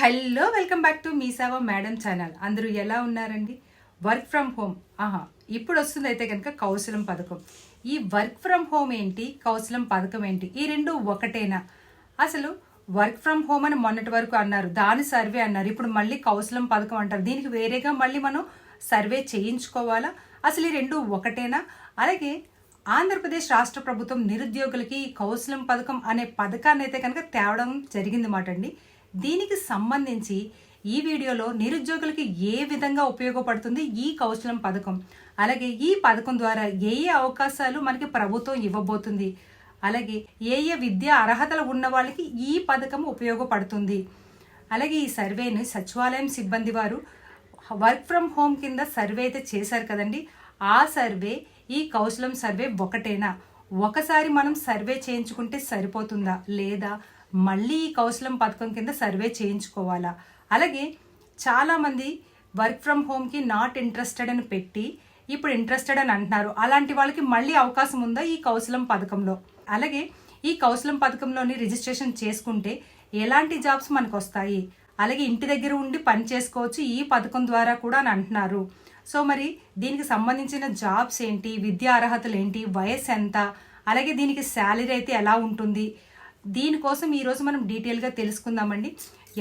Hello welcome back to Mee Seva madam channel అందరూ ఎలా ఉన్నారండి? వర్క్ ఫ్రమ్ హోమ్ ఆహా ఇప్పుడు వస్తుంది అయితే కనుక కౌశలం పథకం. ఈ వర్క్ ఫ్రమ్ హోమ్ ఏంటి? కౌశలం పథకం ఏంటి? ఈ రెండు ఒకటేనా? అసలు వర్క్ ఫ్రమ్ హోమ్ అని మొన్నటి వరకు అన్నారు. దాని సర్వే అన్నారు. ఇప్పుడు మళ్ళీ కౌశలం పథకం అంటారు. దీనికి వేరేగా మళ్ళీ మనం సర్వే చేయించుకోవాలా? అసలు ఈ రెండు ఒకటేనా? అలాగే ఆంధ్రప్రదేశ్ రాష్ట్ర ప్రభుత్వం నిరుద్యోగులకి కౌశలం పథకం అనే పథకాన్ని అయితే కనుక తేవడం జరిగింది మాట అండి దీనికి సంబంధించి ఈ వీడియోలో నిరుద్యోగులకి ఏ విధంగా ఉపయోగపడుతుంది ఈ కౌశలం పథకం. అలాగే ఈ పథకం ద్వారా ఏ ఏ అవకాశాలు మనకి ప్రభుత్వం ఇవ్వబోతుంది. అలాగే ఏ ఏ విద్యా అర్హతలు ఉన్న వాళ్ళకి ఈ పథకం ఉపయోగపడుతుంది. అలాగే ఈ సర్వేని సచివాలయం సిబ్బంది వారు వర్క్ ఫ్రమ్ హోమ్ కింద సర్వే అయితే చేశారు కదండి. ఆ సర్వే ఈ కౌశలం సర్వే ఒకటేనా? ఒకసారి మనం సర్వే చేయించుకుంటే సరిపోతుందా? లేదా? మళ్ళీ ఈ కౌశలం పథకం కింద సర్వే చేయించుకోవాలా? అలాగే చాలామంది వర్క్ ఫ్రమ్ హోమ్కి నాట్ ఇంట్రెస్టెడ్ అని పెట్టి ఇప్పుడు ఇంట్రెస్టెడ్ అని అంటున్నారు. అలాంటి వాళ్ళకి మళ్ళీ అవకాశం ఉందా ఈ కౌశలం పథకంలో? అలాగే ఈ కౌశలం పథకంలోని రిజిస్ట్రేషన్ చేసుకుంటే ఎలాంటి జాబ్స్ మనకు వస్తాయి అలాగే ఇంటి దగ్గర ఉండి పని చేసుకోవచ్చు ఈ పథకం ద్వారా కూడా అని అంటున్నారు. సో మరి దీనికి సంబంధించిన జాబ్స్ ఏంటి? విద్యా అర్హతలు ఏంటి? వయసు ఎంత? అలాగే దీనికి శాలరీ అయితే ఎలా ఉంటుంది? దీనికోసం ఈరోజు మనం డీటెయిల్గా తెలుసుకుందామండి.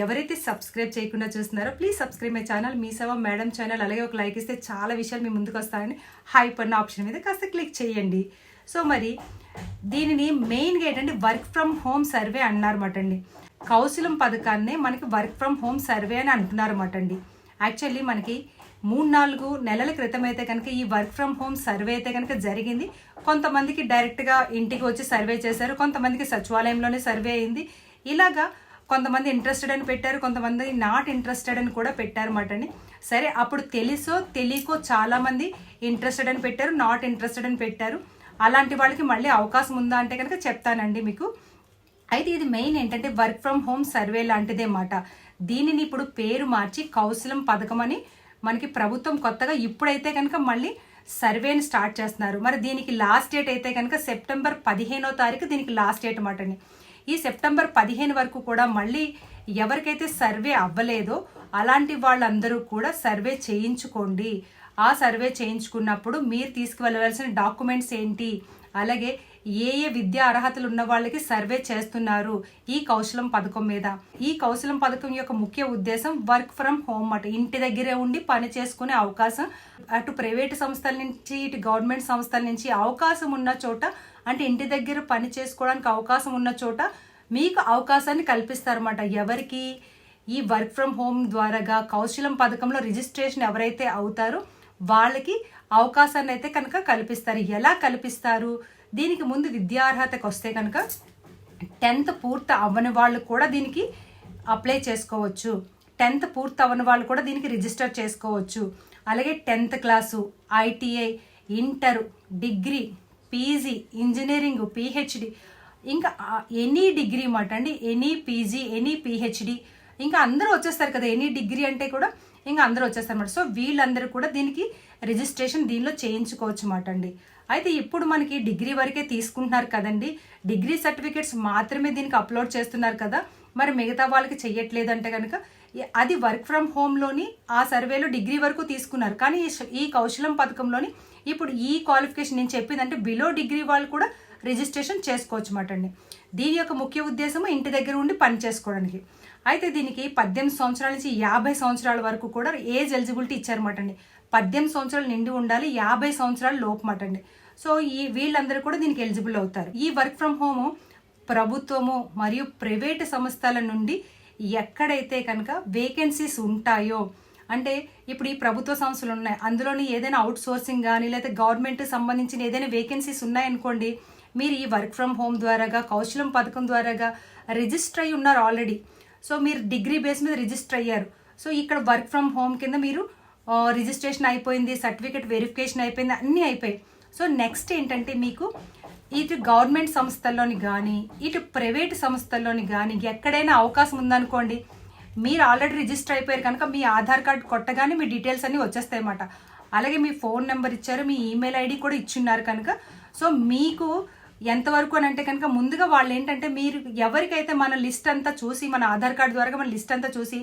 ఎవరైతే సబ్స్క్రైబ్ చేయకుండా చూస్తున్నారో please subscribe my channel Mee Seva madam channel అలాగే ఒక లైక్ ఇస్తే చాలా విషయాలు మీ ముందుకు వస్తాయని హైప్ అన్న ఆప్షన్ మీద కాస్త క్లిక్ చేయండి. సో మరి దీనిని మెయిన్గా ఏంటంటే వర్క్ ఫ్రమ్ హోమ్ సర్వే అన్నారన్నమాట అండి కౌశలం పథకాన్ని మనకి వర్క్ ఫ్రమ్ హోమ్ సర్వే అని అంటున్నారన్నమాట అండి యాక్చువల్లీ మనకి మూడు నాలుగు నెలల క్రితం అయితే కనుక ఈ వర్క్ ఫ్రమ్ హోమ్ సర్వే అయితే కనుక జరిగింది. కొంతమందికి డైరెక్ట్గా ఇంటికి వచ్చి సర్వే చేశారు కొంతమందికి సచివాలయంలోనే సర్వే అయింది. ఇలాగా కొంతమంది ఇంట్రెస్టెడ్ అని పెట్టారు కొంతమంది నాట్ ఇంట్రెస్టెడ్ అని కూడా పెట్టారన్నమాట అండి. సరే అప్పుడు తెలుసో తెలియకో చాలామంది ఇంట్రెస్టెడ్ అని పెట్టారు నాట్ ఇంట్రెస్టెడ్ అని పెట్టారు. అలాంటి వాళ్ళకి మళ్ళీ అవకాశం ఉందా అంటే కనుక చెప్తానండి మీకు. అయితే ఇది మెయిన్ ఏంటంటే వర్క్ ఫ్రమ్ హోమ్ సర్వే లాంటిదే మాట. దీనిని ఇప్పుడు పేరు మార్చి కౌశలం పథకం అని మనకి ప్రభుత్వం కొత్తగా ఇప్పుడైతే కనుక మళ్ళీ సర్వేని స్టార్ట్ చేస్తున్నారు. మరి దీనికి లాస్ట్ డేట్ అయితే కనుక సెప్టెంబర్ పదిహేనో తారీఖు దీనికి లాస్ట్ డేట్ మాట అండి. ఈ సెప్టెంబర్ పదిహేను వరకు కూడా మళ్ళీ ఎవరికైతే సర్వే అవ్వలేదో అలాంటి వాళ్ళందరూ కూడా సర్వే చేయించుకోండి. ఆ సర్వే చేయించుకున్నప్పుడు మీరు తీసుకువెళ్ళవలసిన డాక్యుమెంట్స్ ఏంటి? అలాగే ఏ ఏ విద్యా అర్హతలు ఉన్న వాళ్ళకి సర్వే చేస్తున్నారు ఈ కౌశలం పథకం మీద. ఈ కౌశలం పథకం యొక్క ముఖ్య ఉద్దేశం వర్క్ ఫ్రమ్ హోమ్ అట. ఇంటి దగ్గరే ఉండి పని చేసుకునే అవకాశం. అటు ప్రైవేట్ సంస్థల నుంచి ఇటు గవర్నమెంట్ సంస్థల నుంచి అవకాశం ఉన్న చోట అంటే ఇంటి దగ్గర పని చేసుకోవడానికి అవకాశం ఉన్న చోట మీకు అవకాశాన్ని కల్పిస్తారన్నమాట. ఎవరికి? ఈ వర్క్ ఫ్రమ్ హోమ్ ద్వారాగా కౌశలం పథకంలో రిజిస్ట్రేషన్ ఎవరైతే అవుతారో వాళ్ళకి అవకాశాన్ని అయితే కనుక కల్పిస్తారు. ఎలా కల్పిస్తారు? దీనికి ముందు విద్యార్హతకు వస్తే కనుక టెన్త్ పూర్తి అవ్వని వాళ్ళు కూడా దీనికి అప్లై చేసుకోవచ్చు. టెన్త్ పూర్తి అవ్వని వాళ్ళు కూడా దీనికి రిజిస్టర్ చేసుకోవచ్చు. అలాగే tenth class ITI inter degree PG engineering PhD ఇంకా ఎనీ డిగ్రీ మాట అండి. ఎనీ పీజీ ఎనీ పిహెచ్డి ఇంకా అందరూ వచ్చేస్తారు కదా ఎనీ డిగ్రీ అంటే కూడా ఇంకా అందరూ వచ్చేస్తారు సో వీళ్ళందరూ కూడా దీనికి రిజిస్ట్రేషన్ దీనిలో చేయించుకోవచ్చు అన్నమాట అండి అయితే ఇప్పుడు మనకి డిగ్రీ వరకే తీసుకుంటున్నారు కదండి. డిగ్రీ సర్టిఫికేట్స్ మాత్రమే దీనికి అప్లోడ్ చేస్తున్నారు కదా. మరి మిగతా వాళ్ళకి చెయ్యట్లేదు అంటే కనుక అది వర్క్ ఫ్రమ్ హోమ్లోని ఆ సర్వేలో డిగ్రీ వరకు తీసుకున్నారు. కానీ ఈ కౌశలం పథకంలోని ఇప్పుడు ఈ క్వాలిఫికేషన్ నేను చెప్పిందంటే బిలో డిగ్రీ వాళ్ళు కూడా రిజిస్ట్రేషన్ చేసుకోవచ్చు అన్నమాట అండి దీని యొక్క ముఖ్య ఉద్దేశం ఇంటి దగ్గర ఉండి పని చేసుకోవడానికి. అయితే దీనికి పద్దెనిమిది సంవత్సరాల నుంచి యాభై సంవత్సరాల వరకు కూడా ఏజ్ ఎలిజిబిలిటీ ఇచ్చారన్నమాట అండి పద్దెనిమిది సంవత్సరాలు నిండి ఉండాలి యాభై సంవత్సరాలు లోపమాట అండి సో ఈ వీళ్ళందరూ కూడా దీనికి ఎలిజిబుల్ అవుతారు. ఈ వర్క్ ఫ్రమ్ హోమ్ ప్రభుత్వము మరియు ప్రైవేట్ సంస్థల నుండి ఎక్కడైతే కనుక వేకెన్సీస్ ఉంటాయో అంటే ఇప్పుడు ఈ ప్రభుత్వ సంస్థలు ఉన్నాయి. అందులోని ఏదైనా అవుట్ సోర్సింగ్ కానీ లేదా గవర్నమెంట్ సంబంధించిన ఏదైనా వేకెన్సీస్ ఉన్నాయనుకోండి మీరు ఈ వర్క్ ఫ్రమ్ హోమ్ ద్వారాగా కౌశలం పథకం ద్వారాగా రిజిస్టర్ అయి ఉన్నారు ఆల్రెడీ. సో మీరు డిగ్రీ బేస్ మీద రిజిస్టర్ అయ్యారు. సో ఇక్కడ వర్క్ ఫ్రమ్ హోమ్ కింద మీరు రిజిస్ట్రేషన్ అయిపోయింది సర్టిఫికేట్ వెరిఫికేషన్ అయిపోయింది అన్నీ అయిపోయాయి. సో నెక్స్ట్ ఏంటంటే మీకు ఇటు గవర్నమెంట్ సంస్థల్లోని కానీ ఇటు ప్రైవేట్ సంస్థల్లోని కానీ ఎక్కడైనా అవకాశం ఉందనుకోండి మీరు ఆల్రెడీ రిజిస్టర్ అయిపోయారు కనుక మీ ఆధార్ కార్డ్ కొట్టగానే మీ డీటెయిల్స్ అన్నీ వచ్చేస్తాయి అన్నమాట. అలాగే మీ ఫోన్ నెంబర్ ఇచ్చారు మీ ఈమెయిల్ ఐడి కూడా ఇచ్చున్నారు కనుక. సో మీకు ఎంతవరకు అని అంటే కనుక ముందుగా వాళ్ళు ఏంటంటే మీరు ఎవరికైతే మన లిస్ట్ అంతా చూసి మన ఆధార్ కార్డు ద్వారా మన లిస్ట్ అంతా చూసి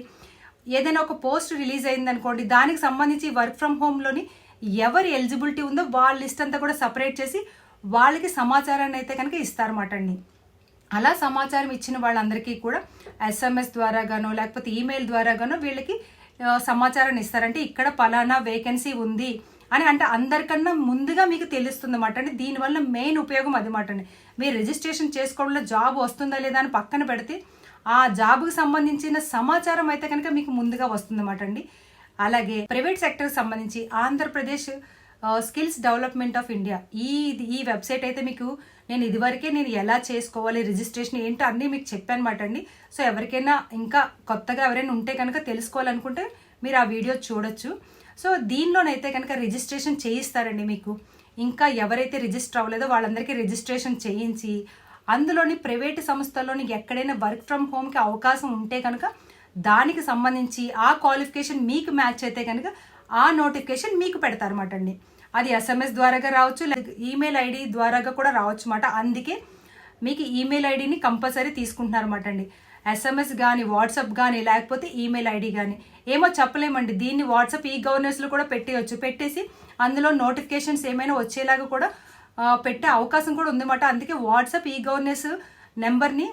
ఏదైనా ఒక పోస్ట్ రిలీజ్ అయిందనుకోండి దానికి సంబంధించి వర్క్ ఫ్రమ్ హోమ్లోని ఎవరి ఎలిజిబిలిటీ ఉందో వాళ్ళ లిస్ట్ అంతా కూడా సపరేట్ చేసి వాళ్ళకి సమాచారాన్ని అయితే కనుక ఇస్తారన్నమాట అండి. అలా సమాచారం ఇచ్చిన వాళ్ళందరికీ కూడా ఎస్ఎంఎస్ ద్వారా గానో లేకపోతే ఈమెయిల్ ద్వారా గానో వీళ్ళకి సమాచారాన్ని ఇస్తారంటే ఇక్కడ పలానా వేకెన్సీ ఉంది అని అంటే అందరికన్నా ముందుగా మీకు తెలుస్తుంది అన్నమాట అండి దీనివల్ల మెయిన్ ఉపయోగం అది మాట. అండి మీరు రిజిస్ట్రేషన్ చేసుకోవడంలో జాబ్ వస్తుందా లేదా అని పక్కన పెడితే ఆ జాబ్కు సంబంధించిన సమాచారం అయితే కనుక మీకు ముందుగా వస్తుందన్నమాట అండి. అలాగే ప్రైవేట్ సెక్టర్కి సంబంధించి Andhra Pradesh skills development of India ఈ ఈ వెబ్సైట్ అయితే మీకు నేను ఇదివరకే నేను ఎలా చేసుకోవాలి రిజిస్ట్రేషన్ ఏంటో అన్నీ మీకు చెప్పానమాట అండి. సో ఎవరికైనా ఇంకా కొత్తగా ఎవరైనా ఉంటే కనుక తెలుసుకోవాలనుకుంటే మీరు ఆ వీడియో చూడొచ్చు. సో దీనిలోనైతే కనుక రిజిస్ట్రేషన్ చేయిస్తారండి మీకు. ఇంకా ఎవరైతే రిజిస్టర్ అవ్వలేదో వాళ్ళందరికీ రిజిస్ట్రేషన్ చేయించి అందులోని ప్రైవేట్ సంస్థల్లోని ఎక్కడైనా వర్క్ ఫ్రమ్ హోమ్కి అవకాశం ఉంటే కనుక దానికి సంబంధించి ఆ క్వాలిఫికేషన్ మీకు మ్యాచ్ అయితే కనుక ఆ నోటిఫికేషన్ మీకు పెడతారన్నమాట అండి అది ఎస్ఎంఎస్ ద్వారాగా రావచ్చు లేదా ఈమెయిల్ ఐడి ద్వారాగా కూడా రావచ్చు అన్నమాట అందుకే మీకు ఈమెయిల్ ఐడిని కంపల్సరీ తీసుకుంటున్నారన్నమాట అండి ఎస్ఎంఎస్ కానీ వాట్సాప్ కానీ లేకపోతే ఈమెయిల్ ఐడి కానీ ఏమో చెప్పలేమండి. దీన్ని వాట్సాప్ ఈ గవర్నెన్స్లో కూడా పెట్టేయచ్చు. పెట్టేసి అందులో నోటిఫికేషన్స్ ఏమైనా వచ్చేలాగా కూడా పెట్టే అవకాశం కూడా ఉందన్నమాట. అందుకే వాట్సాప్ ఈ గవర్నెన్స్ నెంబర్ని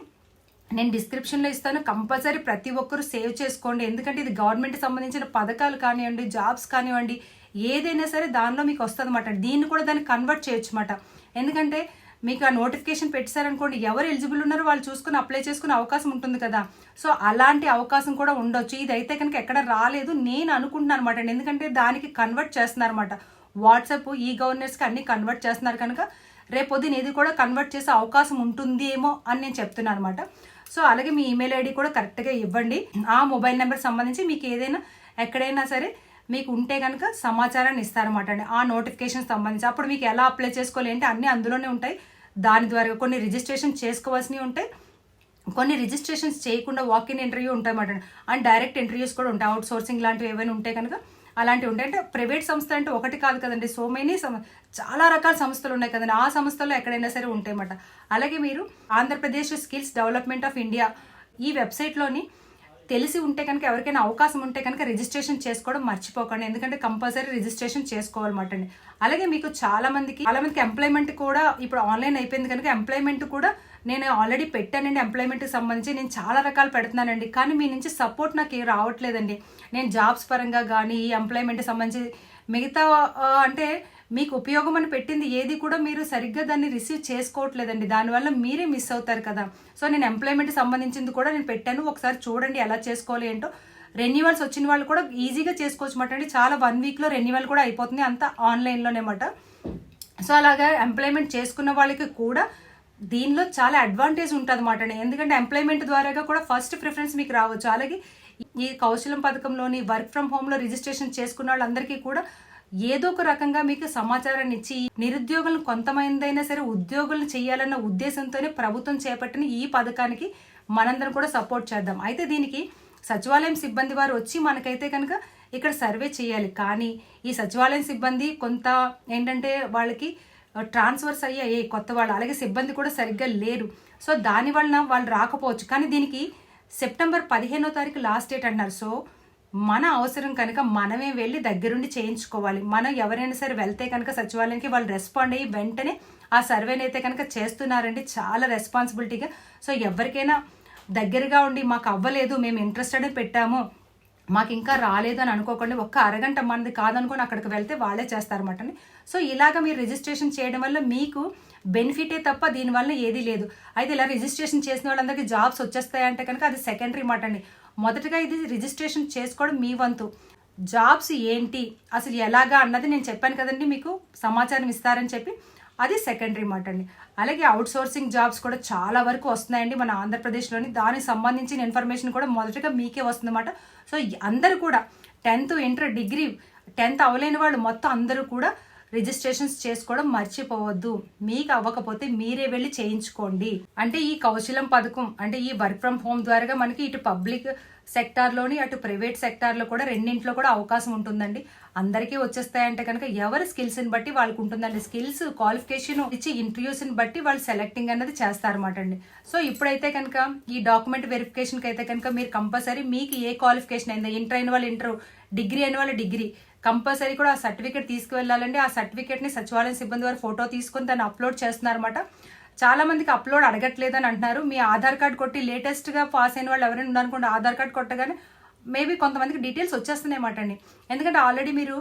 నేను డిస్క్రిప్షన్లో ఇస్తాను. కంపల్సరీ ప్రతి ఒక్కరూ సేవ్ చేసుకోండి. ఎందుకంటే ఇది గవర్నమెంట్ సంబంధించిన పథకాలు కానివ్వండి జాబ్స్ కానివ్వండి ఏదైనా సరే దానిలో మీకు వస్తుంది అనమాట దీన్ని కూడా దాన్ని కన్వర్ట్ చేయొచ్చు అనమాట ఎందుకంటే మీకు ఆ నోటిఫికేషన్ పెట్టారనుకోండి ఎవరు ఎలిజిబుల్ ఉన్నారో వాళ్ళు చూసుకుని అప్లై చేసుకునే అవకాశం ఉంటుంది కదా. సో అలాంటి అవకాశం కూడా ఉండొచ్చు. ఇది అయితే కనుక ఎక్కడ రాలేదు నేను అనుకుంటున్నాను అనమాట ఎందుకంటే దానికి కన్వర్ట్ చేస్తున్నారు అనమాట వాట్సాప్ ఈ గవర్నర్స్కి అన్ని కన్వర్ట్ చేస్తున్నారు కనుక రేపొద్దున ఇది కూడా కన్వర్ట్ చేసే అవకాశం ఉంటుంది ఏమో అని నేను చెప్తున్నాను అనమాట సో అలాగే మీ ఈమెయిల్ ఐడి కూడా కరెక్ట్గా ఇవ్వండి. ఆ మొబైల్ నెంబర్ సంబంధించి మీకు ఏదైనా ఎక్కడైనా సరే మీకు ఉంటే కనుక సమాచారాన్ని ఇస్తారన్నమాట అండి. ఆ నోటిఫికేషన్ సంబంధించి. అప్పుడు మీకు ఎలా అప్లై చేసుకోవాలి అంటే అన్నీ అందులోనే ఉంటాయి. దాని ద్వారా కొన్ని రిజిస్ట్రేషన్ చేసుకోవాల్సినవి ఉంటాయి. కొన్ని రిజిస్ట్రేషన్స్ చేయకుండా వాక్ ఇన్ ఇంటర్వ్యూ ఉంటాయి అన్నమాట. అండ్ డైరెక్ట్ ఇంటర్వ్యూస్ కూడా ఉంటాయి. అవుట్ సోర్సింగ్ లాంటివి ఏమైనా ఉంటే కనుక అలాంటివి ఉంటాయి. అంటే ప్రైవేట్ సంస్థ అంటే ఒకటి కాదు కదండి. సో మెనీ చాలా రకాల సంస్థలు ఉన్నాయి కదండి. ఆ సంస్థల్లో ఎక్కడైనా సరే ఉంటాయి అన్నమాట. అలాగే మీరు Andhra Pradesh skills development of India ఈ వెబ్సైట్లోని తెలిసి ఉంటే కనుక ఎవరికైనా అవకాశం ఉంటే కనుక రిజిస్ట్రేషన్ చేసుకోవడం మర్చిపోకండి. ఎందుకంటే కంపల్సరీ రిజిస్ట్రేషన్ చేసుకోవాలన్నమాట అండి అలాగే మీకు చాలా మందికి చాలా మందికి ఎంప్లాయ్మెంట్ కూడా ఇప్పుడు ఆన్లైన్ అయిపోయింది కనుక ఎంప్లాయ్మెంట్ కూడా నేను ఆల్రెడీ పెట్టానండి ఎంప్లాయ్మెంట్కి సంబంధించి నేను చాలా రకాలు పెడుతున్నానండి. కానీ మీ నుంచి సపోర్ట్ నాకు ఏం రావట్లేదండి. నేను జాబ్స్ పరంగా కానీ ఈ ఎంప్లాయ్మెంట్కి సంబంధించి మిగతా అంటే మీకు ఉపయోగం అని పెట్టింది ఏది కూడా మీరు సరిగ్గా దాన్ని రిసీవ్ చేసుకోవట్లేదండి. దానివల్ల మీరే మిస్ అవుతారు కదా. సో నేను ఎంప్లాయ్మెంట్ సంబంధించింది కూడా నేను పెట్టాను. ఒకసారి చూడండి ఎలా చేసుకోవాలి ఏంటో. రెన్యువల్స్ వచ్చిన వాళ్ళు కూడా ఈజీగా చేసుకోవచ్చు మాట అండి. చాలా వన్ వీక్లో రెన్యువల్ కూడా అయిపోతుంది. అంతా ఆన్లైన్లోనే మాట సో అలాగా ఎంప్లాయ్మెంట్ చేసుకున్న వాళ్ళకి కూడా దీనిలో చాలా అడ్వాంటేజ్ ఉంటుంది అన్నమాట ఎందుకంటే ఎంప్లాయ్మెంట్ ద్వారాగా కూడా ఫస్ట్ ప్రిఫరెన్స్ మీకు రావచ్చు. అలాగే ఈ కౌశలం పథకంలోని వర్క్ ఫ్రమ్ హోమ్లో రిజిస్ట్రేషన్ చేసుకున్న వాళ్ళందరికీ కూడా ఏదో ఒక రకంగా మీకు సమాచారాన్ని ఇచ్చి నిరుద్యోగులను కొంతమందైనా సరే ఉద్యోగులను చేయాలన్న ఉద్దేశంతోనే ప్రభుత్వం చేపట్టిన ఈ పథకానికి మనందరం కూడా సపోర్ట్ చేద్దాం. అయితే దీనికి సచివాలయం సిబ్బంది వారు వచ్చి మనకైతే కనుక ఇక్కడ సర్వే చేయాలి. కానీ ఈ సచివాలయం సిబ్బంది కొంత ఏంటంటే వాళ్ళకి ట్రాన్స్ఫర్స్ అయ్యాయి. కొత్త వాళ్ళు. అలాగే సిబ్బంది కూడా సరిగ్గా లేరు. సో దాని వలన వాళ్ళు రాకపోవచ్చు. కానీ దీనికి సెప్టెంబర్ పదిహేనో తారీఖు లాస్ట్ డేట్ అన్నారు సో మన అవసరం కనుక మనమే వెళ్ళి దగ్గరుండి చేయించుకోవాలి. మనం ఎవరైనా సరే వెళ్తే కనుక సచివాలయానికి వాళ్ళు రెస్పాండ్ అయ్యి వెంటనే ఆ సర్వేని అయితే కనుక చేస్తున్నారండి. చాలా రెస్పాన్సిబిలిటీగా. సో ఎవరికైనా దగ్గరగా ఉండి మాకు అవ్వలేదు మేము ఇంట్రెస్టెడ్ పెట్టాము మాకు ఇంకా రాలేదు అని అనుకోకండి ఒక్క అరగంట మనది కాదనుకొని అక్కడికి వెళ్తే వాళ్ళే చేస్తారన్నమాట సో ఇలాగ మీరు రిజిస్ట్రేషన్ చేయడం వల్ల మీకు బెనిఫిటే తప్ప దీనివల్ల ఏదీ లేదు. అయితే ఇలా రిజిస్ట్రేషన్ చేసిన వాళ్ళందరికీ జాబ్స్ వచ్చేస్తాయంటే కనుక అది సెకండరీ మాట అండి. మొదటగా ఇది రిజిస్ట్రేషన్ చేసుకోవడం మీ వంతు. జాబ్స్ ఏంటి? అసలు ఎలాగా అన్నది నేను చెప్పాను కదండి మీకు. సమాచారం ఇస్తారని చెప్పి. అది సెకండరీ మాట అండి. అలాగే అవుట్ సోర్సింగ్ జాబ్స్ కూడా చాలా వరకు వస్తున్నాయండి మన ఆంధ్రప్రదేశ్లోని. దానికి సంబంధించిన ఇన్ఫర్మేషన్ కూడా మొదటగా మీకే వస్తుందన్నమాట. సో అందరూ కూడా టెన్త్ ఇంటర్ డిగ్రీ టెన్త్ అవ్వలేని వాళ్ళు మొత్తం అందరూ కూడా రిజిస్ట్రేషన్స్ చేసుకోవడం మర్చిపోవద్దు. మీకు అవ్వకపోతే మీరే వెళ్ళి చేయించుకోండి. అంటే ఈ కౌశలం పథకం అంటే ఈ వర్క్ ఫ్రమ్ హోమ్ ద్వారా మనకి ఇటు పబ్లిక్ సెక్టార్లోని అటు ప్రైవేట్ సెక్టార్లో కూడా రెండింట్లో కూడా అవకాశం ఉంటుందండి. అందరికీ వచ్చేస్తాయంటే కనుక ఎవరి స్కిల్స్ని బట్టి వాళ్ళకు ఉంటుందండి. స్కిల్స్ క్వాలిఫికేషన్ ఇచ్చి ఇంటర్వ్యూస్ని బట్టి వాళ్ళు సెలెక్టింగ్ అనేది చేస్తారన్నమాట అండి. సో ఇప్పుడైతే కనుక ఈ డాక్యుమెంట్ వెరిఫికేషన్కి అయితే కనుక మీరు కంపల్సరీ మీకు ఏ క్వాలిఫికేషన్ అయిందో ఇంటర్ అయిన వాళ్ళు ఇంటర్ డిగ్రీ అయిన వాళ్ళు డిగ్రీ కంపల్సరీ కూడా ఆ సర్టిఫికేట్ తీసుకువెళ్ళాలండి. ఆ సర్టిఫికేట్ని సచివాలయం సిబ్బంది వారు ఫోటో తీసుకొని దాన్ని అప్లోడ్ చేస్తున్నారన్నమాట. చాలా మందికి అప్లోడ్ అడగట్లేదని అంటున్నారు. మీ ఆధార్ కార్డ్ కొట్టి లేటెస్ట్గా పాస్ అయిన వాళ్ళు ఎవరైనా ఉన్నారనుకోండి ఆధార్ కార్డ్ కొట్టగానే మేబీ కొంతమందికి డీటెయిల్స్ వచ్చేస్తున్నాయన్నమాట అండి. ఎందుకంటే ఆల్రెడీ మీరు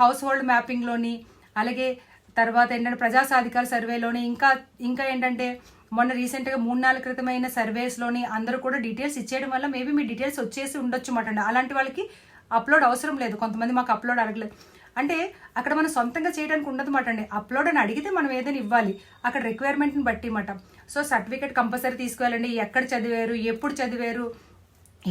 హౌస్ హోల్డ్ మ్యాపింగ్లోని అలాగే తర్వాత ఏంటంటే ప్రజా సాధికార సర్వేలోని ఇంకా ఇంకా ఏంటంటే మొన్న రీసెంట్గా మూడు నాలుగు క్రితమైన సర్వేస్లోని అందరూ కూడా డీటెయిల్స్ ఇచ్చేయడం వల్ల మేబీ మీ డీటెయిల్స్ వచ్చేసి ఉండొచ్చు మాట అలాంటి వాళ్ళకి అప్లోడ్ అవసరం లేదు. కొంతమంది మాకు అప్లోడ్ అడగలేదు. అంటే అక్కడ మనం సొంతంగా చేయడానికి ఉండదు మాట అండి. అప్లోడ్ అని అడిగితే మనం ఏదైనా ఇవ్వాలి. అక్కడ రిక్వైర్మెంట్ని బట్టి మాట. సో సర్టిఫికేట్ కంపల్సరీ తీసుకోవాలండి. ఎక్కడ చదివారు ఎప్పుడు చదివారు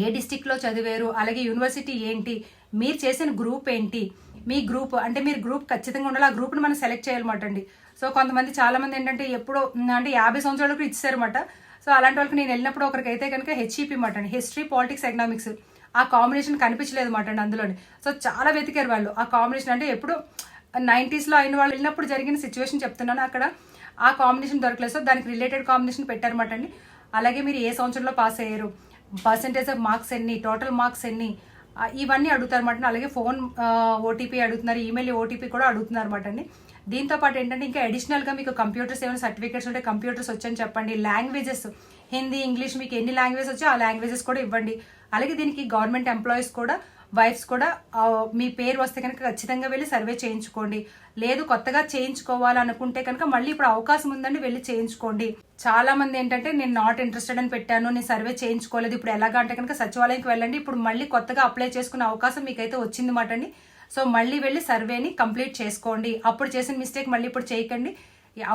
ఏ డిస్టిక్లో చదివారు అలాగే యూనివర్సిటీ ఏంటి మీరు చేసిన గ్రూప్ ఏంటి మీ గ్రూప్ అంటే మీరు గ్రూప్ ఖచ్చితంగా ఉండాలి. ఆ గ్రూప్ని మనం సెలెక్ట్ చేయాలన్నమాట అండి. సో కొంతమంది చాలామంది ఏంటంటే ఎప్పుడో అంటే యాభై సంవత్సరాలకు ఇచ్చారన్నమాట సో అలాంటి వాళ్ళకి నేను వెళ్ళినప్పుడు ఒకరికి అయితే కనుక హెచ్ఈపీ మాట అండి. హిస్టరీ పాలిటిక్స్ ఎకనామిక్స్ ఆ కాంబినేషన్ కనిపించలేదు మాట అండి అందులోని. సో చాలా వెతికారు వాళ్ళు. ఆ కాంబినేషన్ అంటే ఎప్పుడు నైంటీస్లో అయిన వాళ్ళు వెళ్ళినప్పుడు జరిగిన సిచ్యువేషన్ చెప్తున్నాను అక్కడ. ఆ కాంబినేషన్ దొరకలేదు. సో దానికి రిలేటెడ్ కాంబినేషన్ పెట్టారన్నమాట అండి. అలాగే మీరు ఏ సంవత్సరంలో పాస్ అయ్యారు? పర్సంటేజ్ ఆఫ్ మార్క్స్ ఎన్ని? టోటల్ మార్క్స్ ఎన్ని? ఇవన్నీ అడుగుతారు అనమాట అలాగే ఫోన్ ఓటీపీ అడుగుతున్నారు. ఈమెయిల్ ఓటీపీ కూడా అడుగుతున్నారు అనమాట అండి. దీంతో పాటు ఏంటంటే ఇంకా అడిషనల్గా మీకు కంప్యూటర్స్ ఏమైనా సర్టిఫికేట్స్ ఉంటే కంప్యూటర్స్ వచ్చని చెప్పండి. లాంగ్వేజెస్ హిందీ ఇంగ్లీష్ మీకు ఎన్ని లాంగ్వేజ్ వచ్చో ఆ లాంగ్వేజెస్ కూడా ఇవ్వండి. అలాగే దీనికి గవర్నమెంట్ ఎంప్లాయీస్ కూడా వైఫ్స్ కూడా మీ పేరు వస్తే కనుక ఖచ్చితంగా వెళ్ళి సర్వే చేయించుకోండి. లేదు కొత్తగా చేయించుకోవాలనుకుంటే కనుక మళ్ళీ ఇప్పుడు అవకాశం ఉందండి వెళ్ళి చేయించుకోండి. చాలా మంది ఏంటంటే నేను నాట్ ఇంట్రెస్టెడ్ అని పెట్టాను నేను సర్వే చేయించుకోలేదు ఇప్పుడు ఎలాగా అంటే కనుక సచివాలయంకి వెళ్ళండి ఇప్పుడు మళ్ళీ కొత్తగా అప్లై చేసుకునే అవకాశం మీకైతే వచ్చింది మాట అండి. సో మళ్ళీ వెళ్ళి సర్వేని కంప్లీట్ చేసుకోండి. అప్పుడు చేసిన మిస్టేక్ మళ్ళీ ఇప్పుడు చేయకండి.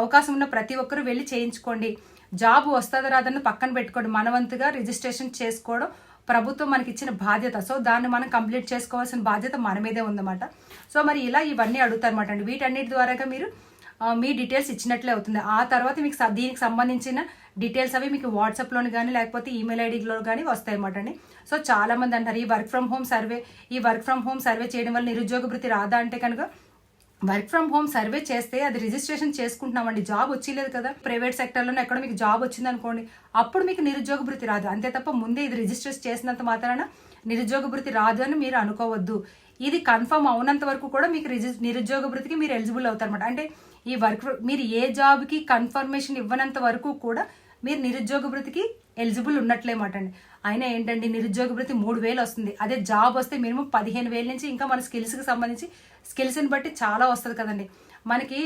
అవకాశం ఉన్న ప్రతి ఒక్కరూ వెళ్ళి చేయించుకోండి. జాబ్ వస్తుందా రాదని పక్కన పెట్టుకోండి. మనవంతుగా రిజిస్ట్రేషన్ చేసుకోవడం ప్రభుత్వం మనకి ఇచ్చిన బాధ్యత. సో దాన్ని మనం కంప్లీట్ చేసుకోవాల్సిన బాధ్యత మన మీదే ఉందన్నమాట. సో మరి ఇలా ఇవన్నీ అడుగుతారన్నమాట అండి. వీటన్నిటి ద్వారాగా మీరు మీ డీటెయిల్స్ ఇచ్చినట్లే అవుతుంది. ఆ తర్వాత మీకు దీనికి సంబంధించిన డీటెయిల్స్ అవి మీకు వాట్సాప్లోని కానీ లేకపోతే ఈమెయిల్ ఐడిలో కానీ వస్తాయి అన్నమాట అండి. సో చాలామంది అంటారు ఈ వర్క్ ఫ్రమ్ హోమ్ సర్వే ఈ వర్క్ ఫ్రమ్ హోమ్ సర్వే చేయడం వల్ల నిరుద్యోగ భృతి రాదా? అంటే కనుక వర్క్ ఫ్రమ్ హోమ్ సర్వే చేస్తే అది రిజిస్ట్రేషన్ చేసుకుంటున్నామండి. జాబ్ వచ్చేలేదు కదా. ప్రైవేట్ సెక్టర్లోనే ఎక్కడ మీకు జాబ్ వచ్చింది అనుకోండి అప్పుడు మీకు నిరుద్యోగ భృతి రాదు. అంతే తప్ప ముందే ఇది రిజిస్టర్ చేసినంత మాత్రాన నిరుద్యోగ భృతి రాదు అని మీరు అనుకోవద్దు. ఇది కన్ఫర్మ్ అవునంత వరకు కూడా మీకు రిజి నిరుద్యోగ భృతికి మీరు ఎలిజిబుల్ అవుతారనమాట అంటే ఈ వర్క్ మీరు ఏ జాబ్కి కన్ఫర్మేషన్ ఇవ్వనంత వరకు కూడా మీరు నిరుద్యోగ భృతికి ఎలిజిబుల్ ఉన్నట్లేమాట అండి. అయినా ఏంటండి నిరుద్యోగ భృతి మూడు వేలు వస్తుంది. అదే జాబ్ వస్తే మినిమం పదిహేను వేల నుంచి ఇంకా మన స్కిల్స్కి సంబంధించి స్కిల్స్ని బట్టి చాలా వస్తుంది కదండి. మనకి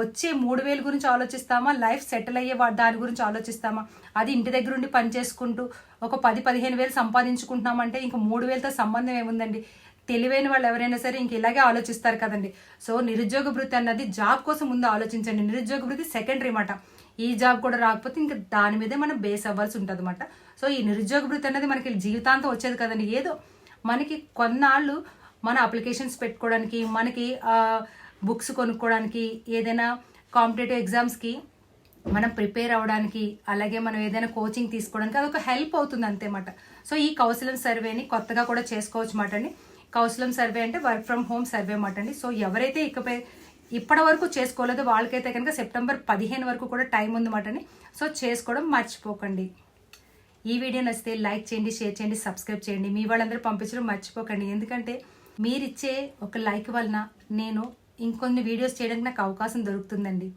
వచ్చే మూడు వేలు గురించి ఆలోచిస్తామా? లైఫ్ సెటిల్ అయ్యే దాని గురించి ఆలోచిస్తామా? అది ఇంటి దగ్గర ఉండి పని చేసుకుంటూ ఒక పది పదిహేను వేలు సంపాదించుకుంటున్నామంటే ఇంకా మూడు వేలతో సంబంధం ఏముందండి? తెలివైన వాళ్ళు ఎవరైనా సరే ఇంక ఇలాగే ఆలోచిస్తారు కదండి. సో నిరుద్యోగ వృత్తి అన్నది జాబ్ కోసం ముందు ఆలోచించండి. నిరుద్యోగ వృత్తి సెకండరీ మాట. ఈ జాబ్ కూడా రాకపోతే ఇంకా దాని మీదే మనం బేస్ అవ్వాల్సి ఉంటుంది అనమాట సో ఈ నిరుద్యోగ వృత్తి అనేది మనకి జీవితాంతం వచ్చేది కదండి. ఏదో మనకి కొన్నాళ్ళు మన అప్లికేషన్స్ పెట్టుకోవడానికి మనకి బుక్స్ కొనుక్కోవడానికి ఏదైనా కాంపిటేటివ్ ఎగ్జామ్స్కి మనం ప్రిపేర్ అవ్వడానికి అలాగే మనం ఏదైనా కోచింగ్ తీసుకోవడానికి అదొక హెల్ప్ అవుతుంది అంతేమాట. సో ఈ కౌశలం సర్వేని కొత్తగా కూడా చేసుకోవచ్చు మాట అండి కౌశలం సర్వే అంటే వర్క్ ఫ్రమ్ హోమ్ సర్వే మాట అండి సో ఎవరైతే ఇకపై ఇప్పటి వరకు చేసుకోలేదు. వాళ్ళకైతే కనుక సెప్టెంబర్ పదిహేను వరకు కూడా టైం ఉంది సో చేసుకోవడం మర్చిపోకండి. ఈ వీడియో నచ్చితే లైక్ చేయండి షేర్ చేయండి సబ్స్క్రైబ్ చేయండి. మీ వాళ్ళందరూ పంపించడం మర్చిపోకండి. ఎందుకంటే మీరిచ్చే ఒక లైక్ వలన నేను ఇంకొన్ని వీడియోస్ చేయడానికి నాకు అవకాశం దొరుకుతుందండి.